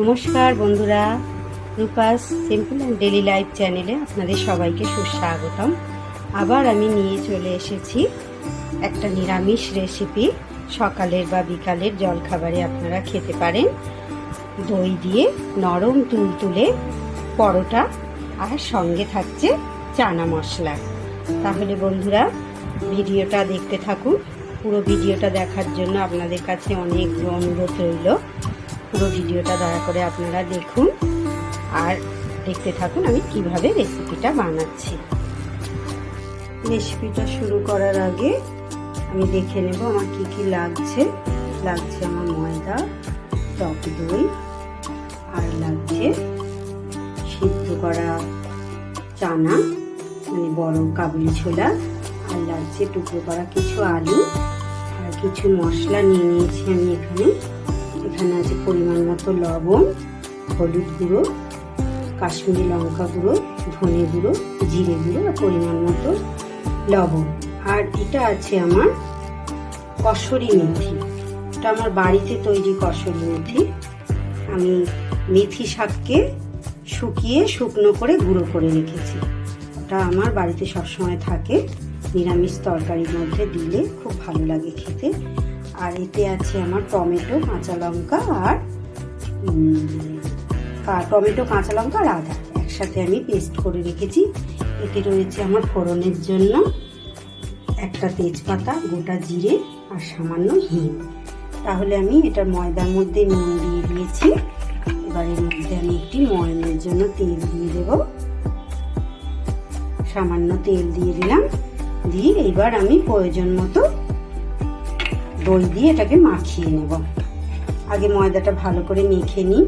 নমস্কার বন্ধুরা, Rupa's simple and daily life চ্যানেলে আপনাদের সবাইকে সুস্বাগতম। আবার আমি নিয়ে চলে এসেছি একটা নিরামিষ রেসিপি সকালের বা বিকালের জলখাবারে আপনারা খেতে পারেন। দই দিয়ে নরম তুলতুলে পরোটা আর সঙ্গে থাকছে চানা মশলা। তাহলে বন্ধুরা, ভিডিওটা দেখতে থাকুন। পুরো ভিডিওটা দেখার জন্য আপনাদের কাছে অনেক অনুরোধ রইল। পুরো ভিডিওটা দয়া করে আপনারা দেখুন আর দেখতে থাকুন আমি কীভাবে রেসিপিটা বানাচ্ছি। রেসিপিটা শুরু করার আগে আমি দেখে নেব আমার কি কি লাগছে। লাগছে আমার ময়দা, টক দই, আর লাগছে সিদ্ধ করা চানা মানে বড় কাবুলি ছোলা, আর লাগছে টুকরো করা কিছু আলু, আর কিছু মশলা নিয়ে নিয়েছি আমি এখানে। এখানে আছে পরিমাণ মতো লবণ, হলুদ গুঁড়ো, কাশ্মীরি লঙ্কা গুঁড়ো, ধনে গুঁড়ো, জিরে গুঁড়ো আর পরিমাণ মতো লবণ। আর এটা আছে আমার কসরি মেথি। এটা আমার বাড়িতে তৈরি কসরি মেথি। আমি মেথি শাককে শুকিয়ে শুকনো করে গুঁড়ো করে রেখেছি। ওটা আমার বাড়িতে সবসময় থাকে। নিরামিষ তরকারির মধ্যে দিলে খুব ভালো লাগে খেতে। আর এতে আছে আমার টমেটো, কাঁচা লঙ্কা আর টমেটো, কাঁচা লঙ্কা আর আদা। একসাথে আমি পেস্ট করে রেখেছি। এতে রয়েছে আমার ফোড়নের জন্য একটা তেজপাতা, গোটা জিরে আর সামান্য হিং তাহলে আমি এটা ময়দার মধ্যে নুন দিয়ে দিয়েছি। এবার এর মধ্যে আমি একটি ময়নের জন্য তেল দিয়ে দেব। সামান্য তেল দিয়ে দিলাম। দিয়ে এবার আমি প্রয়োজন মতো দই দিয়ে এটাকে মাখিয়ে নেব। আগে ময়দাটা ভালো করে মেখে নিই।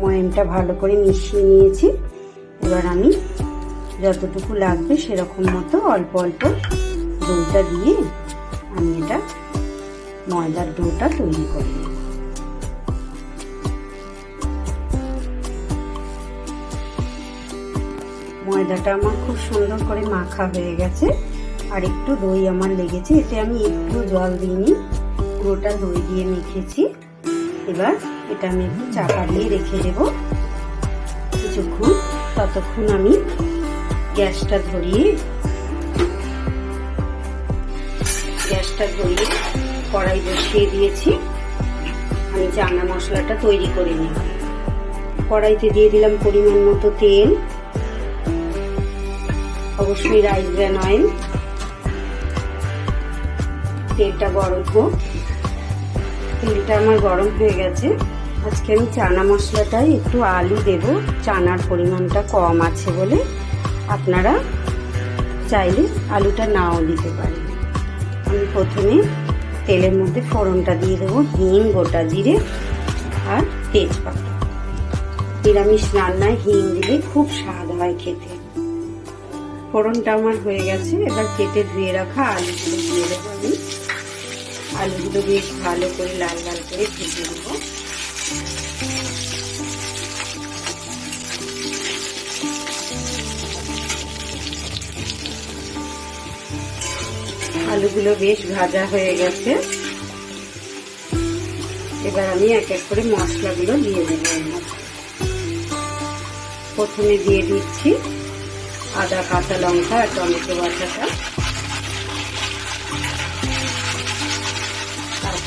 ময়নটা ভালো করে মিশিয়ে নিয়েছি। এবার আমি যতটুকু লাগবে সেরকম মতো অল্প অল্প দইটা দিয়ে আমি এটা ময়দার ডোটা তৈরি করে ময়দাটা আমার খুব সুন্দর করে মাখা হয়ে গেছে। আর একটু দই আমার লেগেছে, এতে আমি একটু জল দিইনি, পুরোটা দই দিয়ে মেখেছি। এবার এটা আমি একটু চাপা দিয়ে রেখে দেব। কিছুক্ষণ, ততক্ষণ আমি গ্যাসটা ধরিয়ে গ্যাসটা ধরিয়ে কড়াই বসিয়ে দিয়েছি। আমি চানা মশলাটা তৈরি করে নিই। কড়াইতে দিয়ে দিলাম পরিমাণ মতো তেল, অবশ্যই রাইস ব্র্যান অয়েল। তেলটা গরম হোক। তেলটা আমার গরম হয়ে গেছে। আজকে আমি চানা মশলাটাই একটু আলু দেব। চানার পরিমাণটা কম আছে বলে আপনারা চাইলে আলুটা নাও দিতে পারেন। আমি প্রথমে তেলের মধ্যে ফোড়নটা দিয়ে দেবো, হিং, গোটা জিরে আর তেজপাতা। নিরামিষ রান্নায় হিং দিলে খুব স্বাদ হয় খেতে। ফোড়নটা আমার হয়ে গেছে। এবার কেটে ধুয়ে রাখা আলুগুলো দিয়ে দেবো আমি। আলুগুলো বেশ ভালো করে লাল লাল করে ভেজে দেবো আলুগুলো বেশ ভাজা হয়ে গেছে। এবার আমি এক এক করে মশলাগুলো দিয়ে দেবো। প্রথমে দিয়ে দিচ্ছি আদা, কাঁচা লঙ্কা আর টমেটো বাটাটা।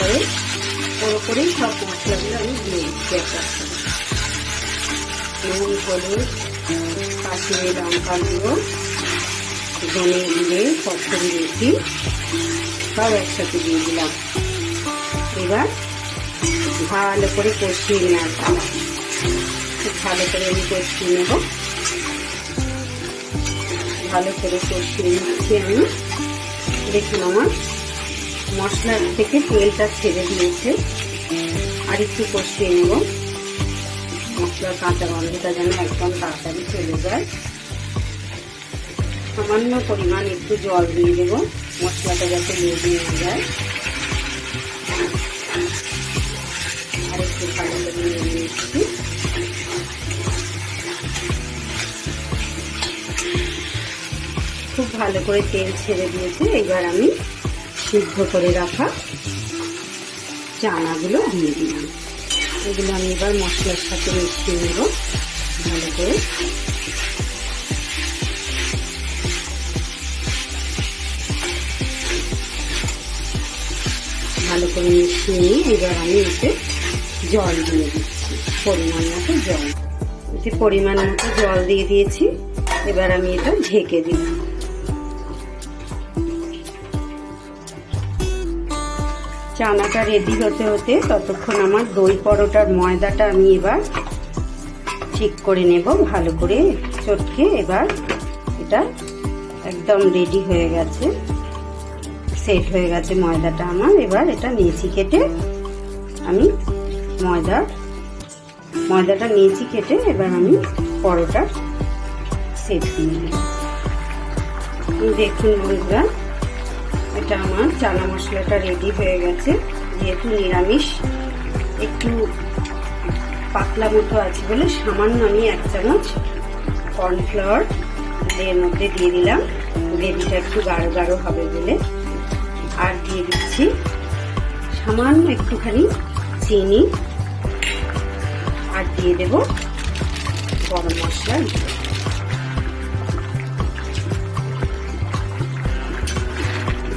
তারপরে পুরোপুরি সব মশলাগুলো আমি দিয়ে দিচ্ছি একটা নুন, হলুদ, কাশ্মীরি লঙ্কা গুঁড়ো, ধনে জিরে কচুরি মেথি সব একসাথে দিয়ে দিলাম। এবার ভালো করে কষিয়ে নেওয়া খুব ভালো করে আমি কষিয়ে নেব। ভালো করে কষিয়ে নিচ্ছি আমি। দেখুন আমার মশলা থেকে তেলটা ছেড়ে দিয়েছে। আর একটু কষিয়ে নেব। মশলার কাঁচা গন্ধটা যেন একদম তাড়াতাড়ি চলে যায়। সামান্য পরিমাণ একটু জল দিয়ে দেবো। মশলাটা যাতে লেগে না যায়। আর একটু ভালো করে নিয়ে নিচ্ছি। খুব ভালো করে তেল ছেড়ে দিয়েছে। এবার আমি সিদ্ধ করে রাখা চানাগুলো দিয়ে দিলাম। এগুলো আমি এবার মশলার সাথে মিশিয়ে নেব ভালো করে। ভালো করে মিশিয়ে নিয়ে এবার আমি এতে জল দিয়ে দিচ্ছি, পরিমাণ মতো জল। এতে পরিমাণ মতো জল দিয়ে দিয়েছি, এবার আমি এটা ঢেকে দিলাম। চানাটা রেডি হতে হতে ততক্ষণ আমার দই পরোটার ময়দাটা আমি এবার ঠিক করে নেব, ভালো করে চটকে এবার এটা একদম রেডি হয়ে গেছে সেট হয়ে গেছে ময়দাটা আমার। এবার এটা নিয়েছি কেটে আমি ময়দা, ময়দাটা নিয়েছি কেটে এবার আমি পরোটা সেট দিয়ে দেখুন বন্ধুরা এটা আমার চানা মশলাটা রেডি হয়ে গেছে। যেহেতু নিরামিষ, একটু পাতলা মতো আছে বলে সামান্য আমি এক চামচ কর্নফ্লাওয়ার এর মধ্যে দিয়ে দিলাম। গ্রেভিটা একটু গাঢ় গাঢ় হবে বলে। আর দিয়ে দিচ্ছি সামান্য একটুখানি চিনি। আর দিয়ে দেব গরম মশলা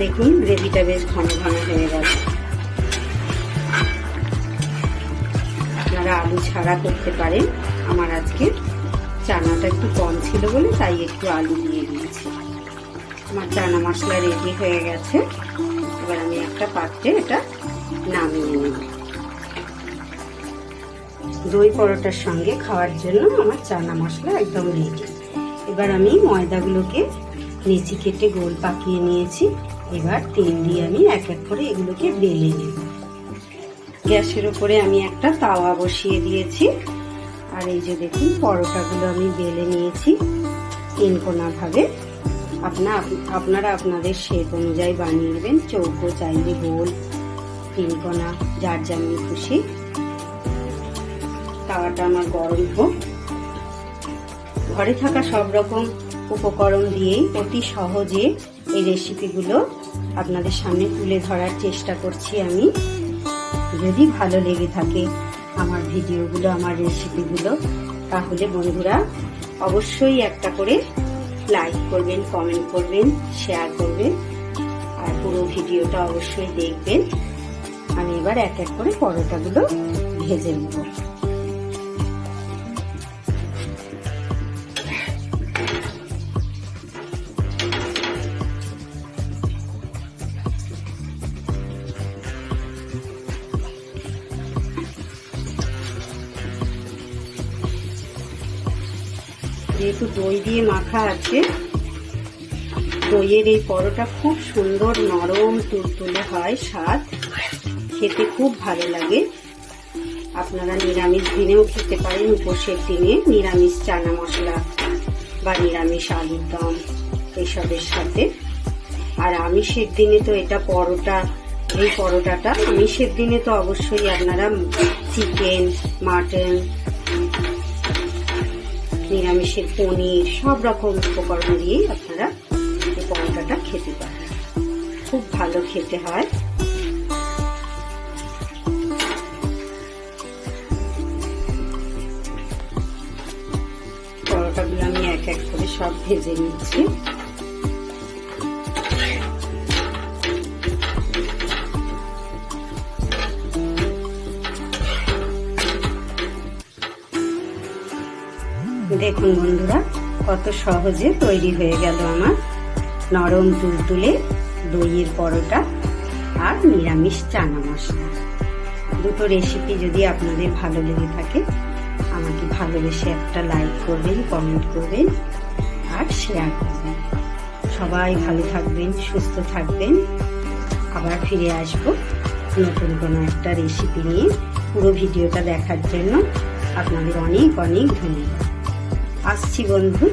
দেখুন, গ্রেভিটা বেশ ঘন ঘন হয়ে গেছে। আপনারা আলু ছাড়া করতে পারেন। আমার আজকে চানাটা একটু কম ছিল বলে তাই একটু আলু দিয়ে দিয়েছি। আমার চানা মশলা রেডি হয়ে গেছে। এবার আমি একটা পাত্রে এটা নামিয়ে নেব। দই পরোটার সঙ্গে খাওয়ার জন্য আমার চানা মশলা একদম রেডি এবার আমি ময়দাগুলোকে নিচি কেটে গোল পাকিয়ে নিয়েছি। এবার তেল দিয়ে আমি এক এক করে এগুলোকে বেলে নেব। গ্যাসের ওপরে আমি একটা তাওয়া বসিয়ে দিয়েছি। আর এই যে দেখুন, পরোটাগুলো আমি বেলে নিয়েছি তিন কোনা ভাবে আপনা, আপনারা আপনাদের শেপ অনুযায়ী বানিয়ে নেবেন। চৌকো, চাইলে গোল তিন কোনা যার যেমন খুশি। তাওয়াটা আমার গরম হোক। ঘরে থাকা সব রকম উপকরণ দিয়েই অতি সহজে এই রেসিপিগুলো আপনাদের সামনে তুলে ধরার চেষ্টা করছি আমি। যদি ভালো লেগে থাকে আমার ভিডিওগুলো, আমার রেসিপিগুলো, তাহলে বন্ধুরা অবশ্যই একটা করে লাইক করবেন, কমেন্ট করবেন, শেয়ার করবেন, আর পুরো ভিডিওটা অবশ্যই দেখবেন। আমি এবার এক এক করে পরোটাগুলো ভেজে নেব। যেহেতু দই দিয়ে মাখা আছে। দইয়ের এই পরোটা খুব সুন্দর নরম তুলতুলে হয় স্বাদ। খেতে খুব ভালো লাগে। আপনারা নিরামিষ দিনেও খেতে পারেন উপোসের দিনে। নিরামিষ চানা মশলা বা নিরামিষ আলুর দম এসবের সাথে। আর আমিষের দিনে তো এটা পরোটা, এই পরোটাটা। আমিষের দিনে তো অবশ্যই আপনারা চিকেন, মাটন নিরামিষের পনির, সব রকম উপকরণ দিয়েই আপনারা এই পরোটাটা খেতে পারেন। খুব ভালো খেতে হয়। পরোটাগুলো আমি এক এক করে সব ভেজে নিচ্ছি। দেখুন বন্ধুরা, কত সহজে তৈরি হয়ে গেল আমার নরম তুলতুলে দইয়ের পরোটা আর নিরামিষ চানা মশলা। দুটো রেসিপি যদি আপনাদের ভালো লেগে থাকে, আমাকে ভালোবেসে একটা লাইক করবেন কমেন্ট করবেন আর শেয়ার করবেন। সবাই ভালো থাকবেন, সুস্থ থাকবেন। আবার ফিরে আসব নতুন কোনো একটা রেসিপি নিয়ে পুরো ভিডিওটা দেখার জন্য। আপনাদের অনেক অনেক ধন্যবাদ। আসছি বন্ধু।